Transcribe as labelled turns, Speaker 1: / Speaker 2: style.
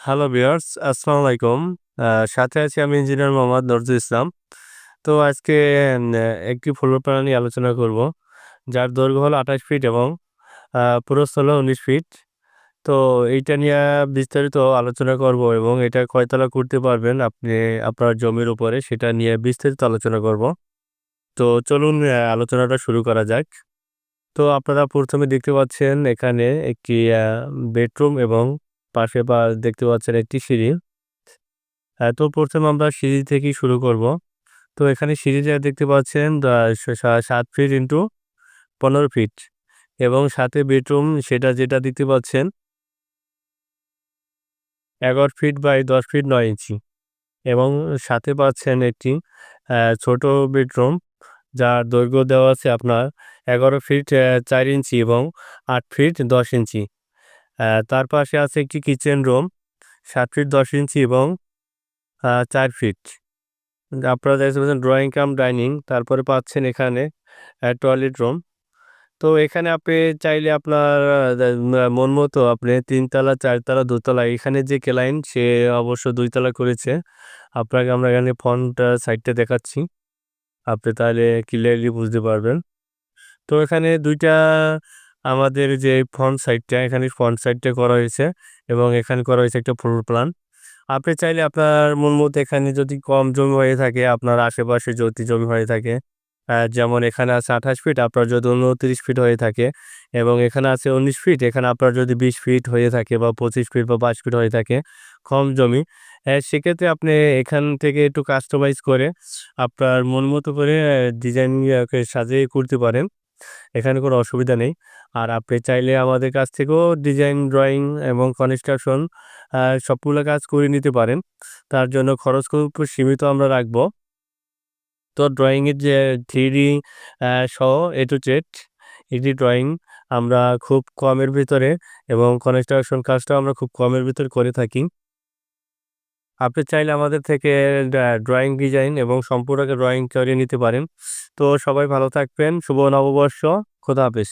Speaker 1: Hello viewers আসসালামু আলাইকুম সাথে আছি আমি ইঞ্জিনিয়ার মোহাম্মদ নজরুল ইসলাম। তো আজকে একটি প্ল্যান নিয়ে আলোচনা করব, যার দৈর্ঘ্য হলো আঠাশ ফিট এবং প্রস্থ হলো উনিশ ফিট তো এইটা নিয়ে বিস্তারিত আলোচনা করব এবং এটা কয়তলা করতে পারবেন আপনি, আপনার জমির উপরে, সেটা নিয়ে বিস্তারিত আলোচনা করব। তো চলুন আলোচনাটা শুরু করা যাক। তো আপনারা প্রথমে দেখতে পাচ্ছেন এখানে একটি বেডরুম এবং পাশে বা দেখতে পাচ্ছেন একটি সিঁড়ি। তো প্রথমে আমরা সিঁড়ি থেকেই শুরু করব। তো এখানে সিঁড়ি যা দেখতে পাচ্ছেন সাত ফিট ইন্টু পনেরো ফিট এবং সাথে বেডরুম সেটা যেটা দেখতে পাচ্ছেন, এগারো ফিট বাই দশ ফিট নয় ইঞ্চি এবং সাথে পাচ্ছেন একটি ছোট বেডরুম যার দৈর্ঘ্য দেওয়া আছে আপনার এগারো ফিট চার ইঞ্চি এবং আট ফিট দশ ইঞ্চি তার পাশে আছে একটি কিচেন রুম সাত ফিট দশ ইঞ্চি এবং চার ফিট। আপনারা দেখতে পাচ্ছেন ড্রয়িং কাম ডাইনিং তারপরে পাচ্ছেন এখানে টয়লেট রুম তো এখানে আপনি চাইলে আপনার মন মতো আপনি তিনতলা, চারতলা, দোতলা, এখানে যে ক্লায়েন্ট সে অবশ্য দুইতলা করেছে। আপনাকে আমরা এখানে ফ্রন্ট সাইডটা দেখাচ্ছি। আপনি তাহলে ক্লিয়ারলি বুঝতে পারবেন। তো এখানে দুইটা আমাদের যে ফ্রন্ট সাইডটা এখানে ফ্রন্ট সাইডটা করা হয়েছে এবং এখানে করা হয়েছে একটা ফ্লোর প্ল্যান আপনি চাইলে আপনার মন মতো এখানে যদি কম জমি হয়ে থাকে, আপনার আশেপাশে যদি জমি হয়ে থাকে যেমন এখানে আছে আঠাশ ফিট আপনার যদি উনত্রিশ ফিট হয়ে থাকে এবং এখানে আছে উনিশ ফিট এখানে আপনার যদি বিশ ফিট হয়ে থাকে বা পঁচিশ ফিট বা বাইশ ফিট হয়ে থাকে কম জমি সেক্ষেত্রে আপনি এখান থেকে একটু কাস্টমাইজ করে আপনার মন মতো করে ডিজাইন সাজিয়ে করতে পারেন। এখানে কোনো অসুবিধা নেই। আর আপনি চাইলে আমাদের কাছ থেকেও ডিজাইন, ড্রয়িং এবং কনস্ট্রাকশন সবগুলো কাজ করে নিতে পারেন। তার জন্য খরচ খুব সীমিত আমরা রাখব। তো ড্রয়িংয়ের যে থ্রি সহ এ টু জেড, এটি ড্রয়িং আমরা খুব কমের ভিতরে এবং কনস্ট্রাকশন কাজটাও আমরা খুব কমের ভিতরে করে থাকি। আপনি চাইলে আমাদের থেকে ড্রয়িং ডিজাইন এবং সম্পূর্ণ ড্রয়িং করিয়ে নিতে পারেন। তো সবাই ভালো থাকবেন, শুভ নববর্ষ, খোদা হাফেজ।